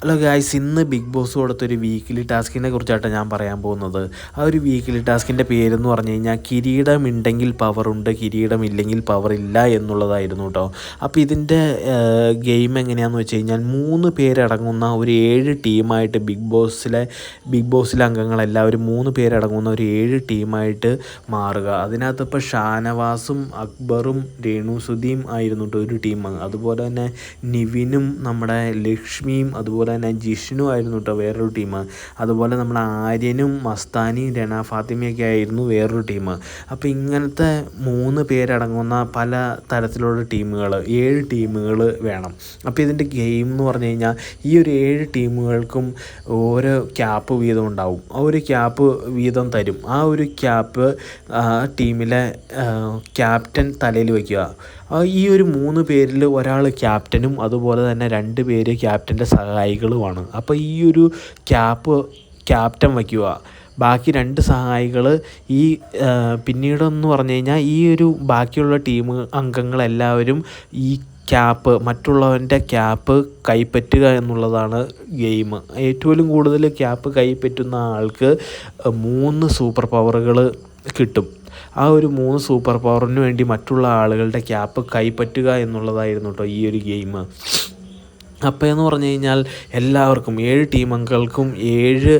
Hello guys ഇന്ന് big Boss കൊടുത്തൊരു weekly ടാസ്കിനെ കുറിച്ചാണ് ഞാൻ പറയാൻ പോകുന്നത്. ആ ഒരു വീക്കിലി ടാസ്കിന്റെ പേരെന്ന് പറഞ്ഞു കഴിഞ്ഞാൽ കിരീടം ഉണ്ടെങ്കിൽ പവറുണ്ട് കിരീടമില്ലെങ്കിൽ പവർ ഇല്ല എന്നുള്ളതായിരുന്നു കേട്ടോ അപ്പോൾ ഇതിന്റെ ഗെയിം എങ്ങനെയാണെന്ന് വെച്ച് കഴിഞ്ഞാൽ മൂന്ന് പേരടങ്ങുന്ന ഒരു ഏഴ് ടീമായിട്ട് ബിഗ് ബോസിലെ ബിഗ് ബോസിലെ അംഗങ്ങളെല്ലാവരും മൂന്ന് പേരടങ്ങുന്ന ഒരു ഏഴ് ടീമായിട്ട് മാറുക. അതിനകത്ത് ഇപ്പോൾ ഷാനവാസും അക്ബറും രേണു സുധീം ആയിരുന്നു കേട്ടോ ഒരു ടീം അതുപോലെ തന്നെ നിവിനും നമ്മുടെ ലക്ഷ്മിയും അതുപോലെ തന്നെ ജിഷ്ണു ആയിരുന്നു കേട്ടോ വേറൊരു ടീം അതുപോലെ നമ്മൾ ആര്യനും മസ്താനിയും രണ ഫാത്തിമയൊക്കെ ആയിരുന്നു വേറൊരു ടീം അപ്പോൾ ഇങ്ങനത്തെ മൂന്ന് പേരടങ്ങുന്ന പല തരത്തിലുള്ള ടീമുകൾ ഏഴ് ടീമുകൾ വേണം. അപ്പോൾ ഇതിന്റെ ഗെയിം എന്ന് പറഞ്ഞു കഴിഞ്ഞാൽ ഈ ഒരു ഏഴ് ടീമുകൾക്കും ഓരോ ക്യാപ്പ് വീതം ഉണ്ടാവും. ആ ഒരു ക്യാപ്പ് വീതം തരും. ആ ഒരു ക്യാപ്പ് ടീമിലെ ക്യാപ്റ്റൻ തലയിൽ വയ്ക്കുക ഈ ഒരു മൂന്ന് പേരിൽ ഒരാൾ ക്യാപ്റ്റനും അതുപോലെ തന്നെ രണ്ട് പേര് ക്യാപ്റ്റന്റെ സഹായികളുമാണ്. അപ്പോൾ ഈ ഒരു ക്യാപ്പ് ക്യാപ്റ്റൻ വയ്ക്കുക. ബാക്കി രണ്ട് സഹായികൾ ഈ പിന്നീടെന്ന് പറഞ്ഞു കഴിഞ്ഞാൽ ഈ ഒരു ബാക്കിയുള്ള ടീം അംഗങ്ങളെല്ലാവരും ഈ ക്യാപ്പ് മറ്റുള്ളവന്റെ ക്യാപ്പ് കൈപ്പറ്റുക എന്നുള്ളതാണ് ഗെയിം. ഏറ്റവും കൂടുതൽ ക്യാപ്പ് കൈപ്പറ്റുന്ന ആൾക്ക് മൂന്ന് സൂപ്പർ പവറുകൾ കിട്ടും. ആ ഒരു മൂന്ന് സൂപ്പർ പവറിന് വേണ്ടി മറ്റുള്ള ആളുകളുടെ ക്യാപ്പ് കൈപ്പറ്റുക എന്നുള്ളതായിരുന്നു കേട്ടോ ഈ ഒരു ഗെയിം. അപ്പോൾ എന്ന് പറഞ്ഞു കഴിഞ്ഞാൽ എല്ലാവർക്കും ഏഴ് ടീം അംഗങ്ങൾക്കും ഏഴ്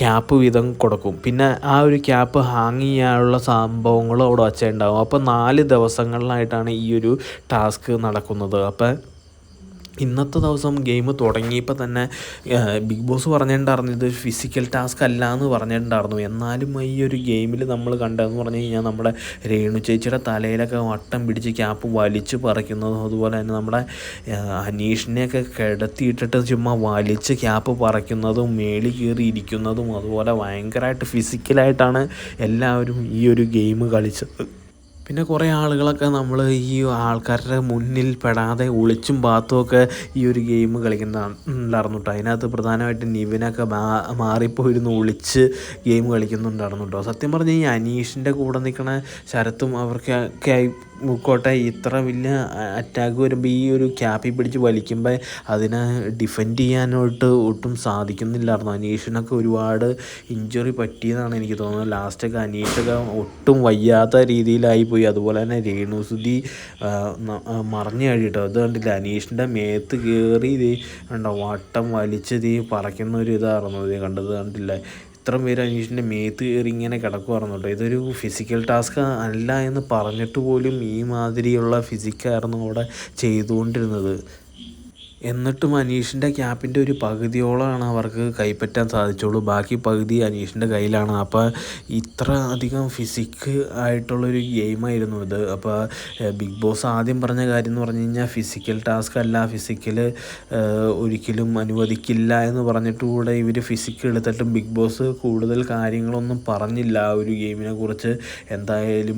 ക്യാപ്പ് വീതം കൊടുക്കും. പിന്നെ ആ ഒരു ക്യാപ്പ് ഹാങ് ചെയ്യാനുള്ള സംഭവങ്ങളും അവിടെ വച്ചുണ്ടാവും. അപ്പോൾ നാല് ദിവസങ്ങളിലായിട്ടാണ് ഈ ഒരു ടാസ്ക് നടക്കുന്നത്. അപ്പോൾ ഇന്നത്തെ ദിവസം ഗെയിം തുടങ്ങിയപ്പോൾ തന്നെ ബിഗ് ബോസ് പറഞ്ഞിട്ടുണ്ടായിരുന്നു ഇത് ഫിസിക്കൽ ടാസ്ക് അല്ല എന്ന് പറഞ്ഞിട്ടുണ്ടായിരുന്നു. എന്നാലും ഈ ഒരു ഗെയിമിൽ നമ്മൾ കണ്ടതെന്ന് പറഞ്ഞു കഴിഞ്ഞാൽ നമ്മുടെ രേണു ചേച്ചിയുടെ തലയിലൊക്കെ വട്ടം പിടിച്ച് ക്യാപ്പ് വലിച്ച് പറിക്കുന്നതും അതുപോലെ തന്നെ നമ്മുടെ അനീഷിനെയൊക്കെ കിടത്തിയിട്ടിട്ട് ചുമ്മാ വലിച്ച് ക്യാപ്പ് പറിക്കുന്നതും മേളി കയറി ഇരിക്കുന്നതും അതുപോലെ ഭയങ്കരമായിട്ട് ഫിസിക്കലായിട്ടാണ് എല്ലാവരും ഈ ഒരു ഗെയിം കളിച്ചത്. പിന്നെ കുറേ ആളുകളൊക്കെ നമ്മൾ ഈ ആൾക്കാരുടെ മുന്നിൽ പെടാതെ ഒളിച്ചും പാത്തുമൊക്കെ ഈ ഒരു ഗെയിം കളിക്കുന്നുണ്ടായിരുന്നു കേട്ടോ അതിനകത്ത് പ്രധാനമായിട്ട് നിവിനൊക്കെ മാറിപ്പോയിരുന്നു ഒളിച്ച് ഗെയിം കളിക്കുന്നുണ്ടായിരുന്നു കേട്ടോ സത്യം പറഞ്ഞാൽ ഈ അനീഷിന്റെ കൂടെ നിൽക്കണ ശരത്തും അവർക്കൊക്കെ മുക്കോട്ടെ ഇത്ര വലിയ അറ്റാക്ക് വരുമ്പോൾ ഈ ഒരു ക്യാപ്പി പിടിച്ച് വലിക്കുമ്പോൾ അതിനെ ഡിഫെൻഡ് ചെയ്യാനായിട്ട് ഒട്ടും സാധിക്കുന്നില്ലായിരുന്നു. അനീഷിനൊക്കെ ഒരുപാട് ഇഞ്ചുറി പറ്റിയതാണ് എനിക്ക് തോന്നുന്നത്. ലാസ്റ്റൊക്കെ അനീഷൊക്കെ ഒട്ടും വയ്യാത്ത രീതിയിലായി പോയി. അതുപോലെ തന്നെ രേണുസുതി മറിഞ്ഞു കഴിയട്ടോ അത് കണ്ടില്ല? അനീഷിന്റെ മേത്ത് കയറി ഇത് കണ്ടോ? വട്ടം വലിച്ച് തീ പറക്കുന്ന ഒരു ഇതായിരുന്നു. ഇത് കണ്ടത് കണ്ടില്ല? ഇത്രയും പേര് അനീഷിന്റെ മേത്ത് കയറി ഇങ്ങനെ കിടക്കുമായിരുന്നു കേട്ടോ. ഇതൊരു ഫിസിക്കൽ ടാസ്ക് അല്ല എന്ന് പറഞ്ഞിട്ട് പോലും ഈ മാതിരിയുള്ള ഫിസിക്കായിരുന്നു അവിടെ ചെയ്തുകൊണ്ടിരുന്നത്. എന്നിട്ടും അനീഷിന്റെ ക്യാപ്പിന്റെ ഒരു പകുതിയോളമാണ് അവർക്ക് കൈപ്പറ്റാൻ സാധിച്ചുള്ളൂ. ബാക്കി പകുതി അനീഷിന്റെ കയ്യിലാണ്. അപ്പോൾ ഇത്ര അധികം ഫിസിക്ക് ആയിട്ടുള്ളൊരു ഗെയിമായിരുന്നു ഇത്. അപ്പോൾ ബിഗ് ബോസ് ആദ്യം പറഞ്ഞ കാര്യം എന്ന് പറഞ്ഞു കഴിഞ്ഞാൽ ഫിസിക്കൽ ടാസ്ക് അല്ല. ഫിസിക്കൽ ഒരിക്കലും അനുവദിക്കില്ല എന്ന് പറഞ്ഞിട്ട് കൂടെ ഇവർ ഫിസിക്ക് എടുത്തിട്ടും ബിഗ് ബോസ് കൂടുതൽ കാര്യങ്ങളൊന്നും പറഞ്ഞില്ല ആ ഒരു ഗെയിമിനെ കുറിച്ച്. എന്തായാലും